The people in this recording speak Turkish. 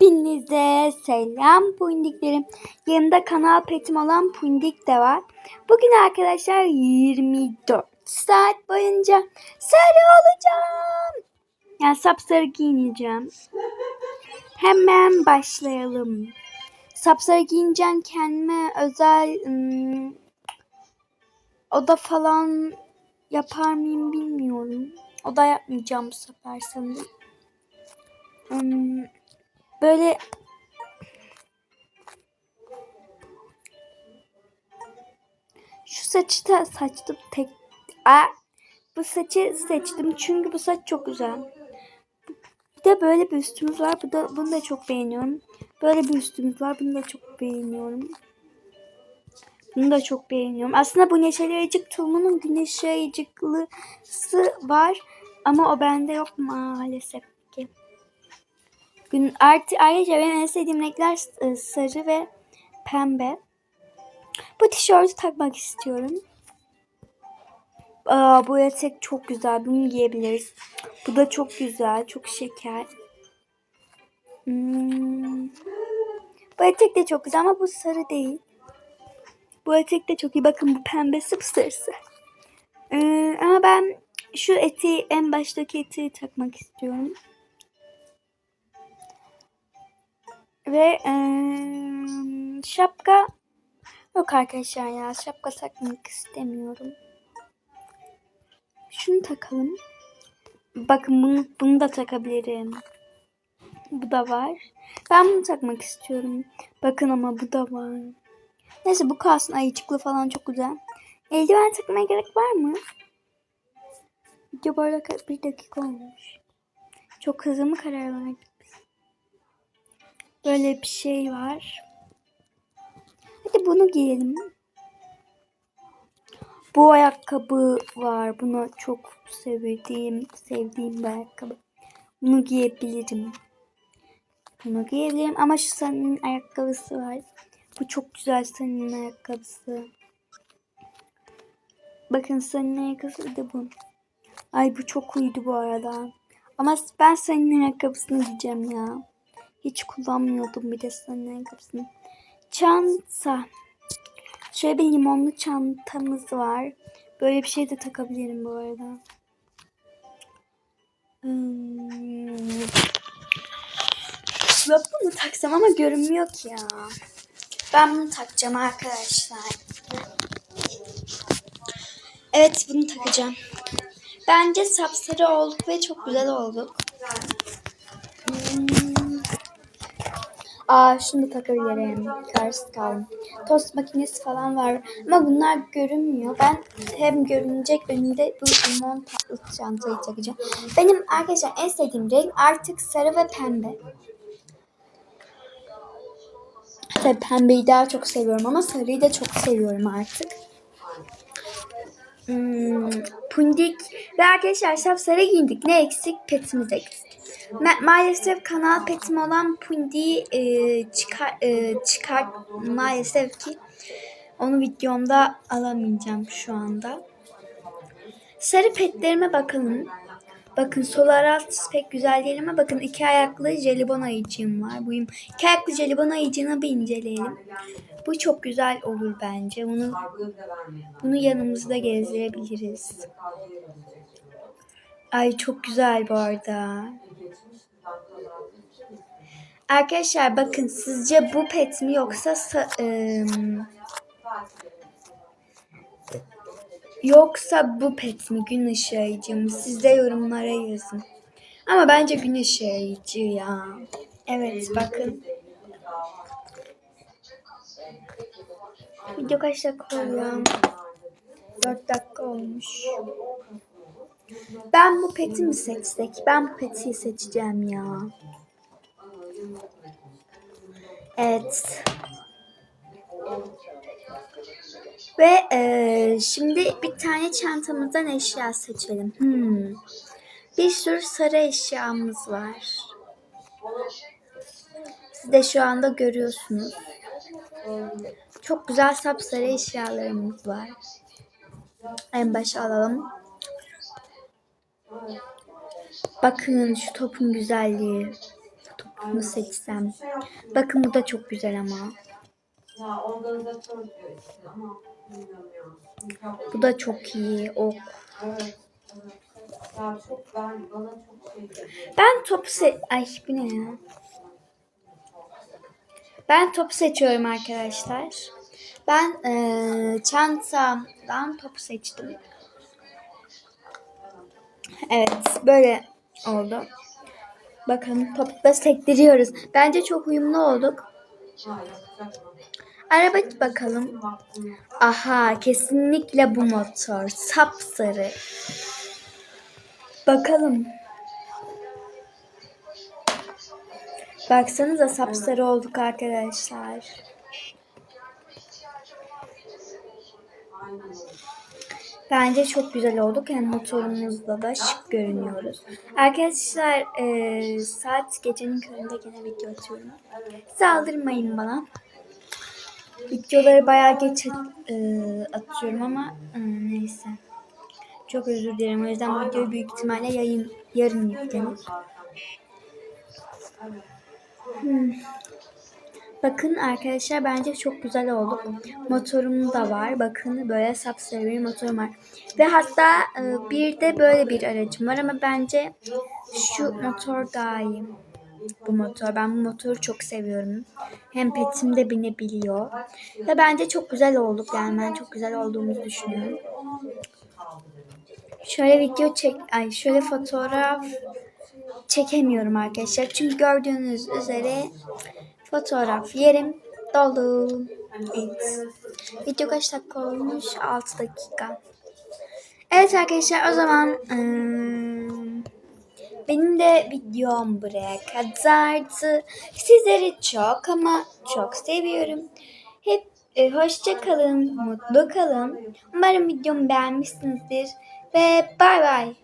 Hepinize selam pundiklerim. Yanımda kanal petim olan pundik de var. Bugün arkadaşlar 24 saat boyunca sarı olacağım. Yani sapsarı giyineceğim. Hemen başlayalım. Sapsarı giyineceğim kendime özel ım, oda falan yapar mıyım bilmiyorum. Oda yapmayacağım bu sefer sanırım. Hmm, böyle şu saçı da saçtım tek Aa, bu saçı seçtim çünkü bu saç çok güzel. Bir de böyle bir üstümüz var. Bu da, bunu da çok beğeniyorum. Böyle bir üstümüz var. Bunu da çok beğeniyorum. Bunu da çok beğeniyorum. Aslında bu Neşeli Ayıcık tulumunun güneş ayıcıklısı var. Ama o bende yok maalesef. Gün artı ayrıca benim en sevdiğim renkler e, sarı ve pembe. Bu tişörtü takmak istiyorum. Aa, bu etek çok güzel. Bunu giyebiliriz. Bu da çok güzel. Çok şeker. Hmm. Bu etek de çok güzel ama bu sarı değil. Bu etek de çok iyi. Bakın bu pembesi bu sarısı. Ee, ama ben şu eti en baştaki eti takmak istiyorum. Ve ee, şapka yok arkadaşlar ya. Şapka takmak istemiyorum. Şunu takalım. Bakın bunu, bunu da takabilirim. Bu da var. Ben bunu takmak istiyorum. Bakın ama bu da var. Neyse bu kalsın. Ayıcıklı falan çok güzel. Eldiven takmaya gerek var mı? Video bu arada bir dakika olmuş. Çok hızlı mı karar verdik? Böyle bir şey var. Hadi bunu giyelim. Bu ayakkabı var. Bunu çok sevdiğim, sevdiğim bir ayakkabı. Bunu giyebilirim. Bunu giyebilirim ama şu Sunny'nin ayakkabısı var. Bu çok güzel Sunny'nin ayakkabısı. Bakın Sunny'nin ayakkabısı de bu. Ay bu çok uydu bu arada. Ama ben Sunny'nin ayakkabısını giyeceğim ya. Hiç kullanmıyordum bir de Sunny'nin ayakkabısını. Çanta. Şöyle bir limonlu çantamız var. Böyle bir şey de takabilirim bu arada. Hmm. Bunu taksam ama görünmüyor ki ya. Ben bunu takacağım arkadaşlar. Evet bunu takacağım. Bence sapsarı olduk ve çok güzel olduk. Hmm. Aa şunu da takabilirim. Kararsız kaldım. Tost makinesi falan var. Ama bunlar görünmüyor. Ben hem görünecek önümde bu limon tatlı çantayı takacağım. Benim arkadaşlar en sevdiğim renk artık sarı ve pembe. Tabii pembeyi daha çok seviyorum ama sarıyı da çok seviyorum artık. Hmm, pundik ve arkadaşlar sapsarı giyindik. Ne eksik? Petimiz eksik. Ma- maalesef kanal petim olan Pundi'yi e, çıkar, e, çıkar maalesef ki onu videomda alamayacağım şu anda. Sarı petlerime bakalım. Bakın Solaras pek güzel değil ama bakın iki ayaklı jelibon ayıcığım var. Bu iki ayaklı jelibon ayıcığını bir inceleyelim. Bu çok güzel olur bence. Bunu bunu yanımızda gezdirebiliriz. Ay çok güzel bu arada. Arkadaşlar bakın sizce bu pet mi yoksa ıı, yoksa bu pet mi gün ışığı mı? Siz de yorumlara yazın. Ama bence gün ışığı ya. Evet bakın. Video kaç dakika oluyor? 4 dakika olmuş. Ben bu peti mi seçsek? Ben bu peti seçeceğim ya. Evet. Ve e, şimdi bir tane çantamızdan eşya seçelim. Hmm. Bir sürü sarı eşyamız var. Siz de şu anda görüyorsunuz. Çok güzel sapsarı eşyalarımız var. En başa alalım. Bakın şu topun güzelliği. Bunu seçsem. Bakın bu da çok güzel ama. Bu da çok iyi. Ok. Ben bana çok şey geliyor. Ben top se... Ay bu ne ya? Ben top seçiyorum arkadaşlar. Ben eee çantamdan top seçtim. Evet böyle oldu. Bakın topla sektiriyoruz. Bence çok uyumlu olduk. Araba bakalım. Aha kesinlikle bu motor. Sapsarı. Bakalım. Baksanıza sapsarı olduk arkadaşlar. Aynen. Bence çok güzel olduk. Hem motorumuzda da şık görünüyoruz. Arkadaşlar eee, saat gecenin köründe gene video atıyorum. Saldırmayın bana. Videoları bayağı geç eee, atıyorum ama eee, neyse. Çok özür dilerim. O yüzden bu videoyu büyük ihtimalle yayın, yarın yüklenir. Hmm. Bakın arkadaşlar bence çok güzel olduk. Motorum da var. Bakın böyle sapsarı bir motorum var. Ve hatta e, bir de böyle bir aracım var ama bence şu motor daha iyi. Bu motor. Ben bu motoru çok seviyorum. Hem petim de binebiliyor. Ve bence çok güzel olduk. Yani ben çok güzel olduğumuzu düşünüyorum. Şöyle video çek, ay şöyle fotoğraf çekemiyorum arkadaşlar. Çünkü gördüğünüz üzere fotoğraf yerim dolu. Evet. Video kaç dakika olmuş? 6 dakika. Evet arkadaşlar o zaman ıı, benim de videom buraya kadardı. Sizleri çok ama çok seviyorum. Hep e, hoşça kalın, mutlu kalın. Umarım videomu beğenmişsinizdir ve bay bay.